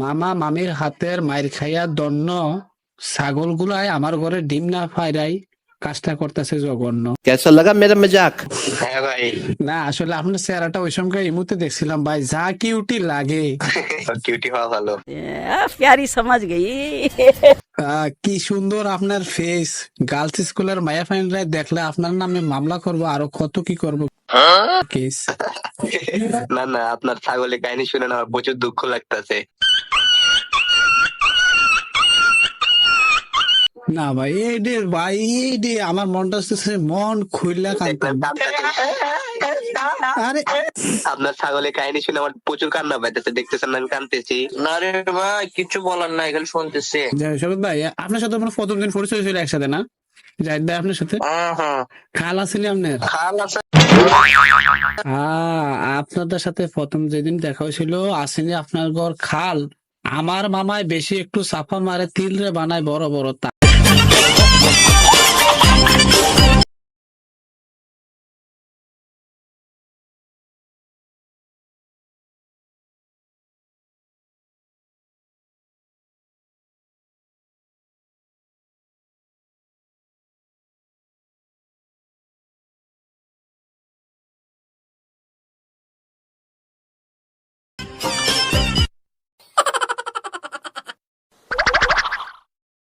মামা মামির হাতের মায়ের খাইয়া দন্ন ছাগল গুলাই আমার ঘরে ডিম না ফাইরাই কাজটা করতেছে জঘন্য। কেসা লাগা না আসলে আপনার চেহারাটা ওই সময় ইমুতে দেখছিলাম ভাই যা কিউটি লাগে। কিউটি হওয়া ভালো। প্যারি সমাজ গেই। কি সুন্দর আপনার ফেস গার্লস স্কুলের মায়া ফ্রেন্ডরা দেখলে আপনার নামে মামলা করব আরও কত কি করব না না আপনার ছাগলের কাহিনী শুনে না আমার প্রচুর দুঃখ লাগতেছে। না ভাই এই ডে ভাই এই ডে আমার মনটা হচ্ছে মন খুইলা কান্তাম আরে আপনার ছাগলের কাহিনী শুনে আমার প্রচুর কান্না পাইতেছে দেখতেছেন না আমি কানতেছি না রে ভাই কিছু বলার নাই খালি শুনতেছি। যাই ভাই আপনার সাথে আমার প্রথম দিন পরিচয় ছিল একসাথে না? জাহিদ ভাই আপনার সাথে? হ্যাঁ হ্যাঁ। খাল আসেনি আপনার? খাল আছে। আপনাদের সাথে প্রথম যেদিন দেখা হয়েছিল, আসেনি আপনার ঘর খাল। আমার মামায় বেশি একটু সাফা মারে, তিল রে বানায় বড় বড় তা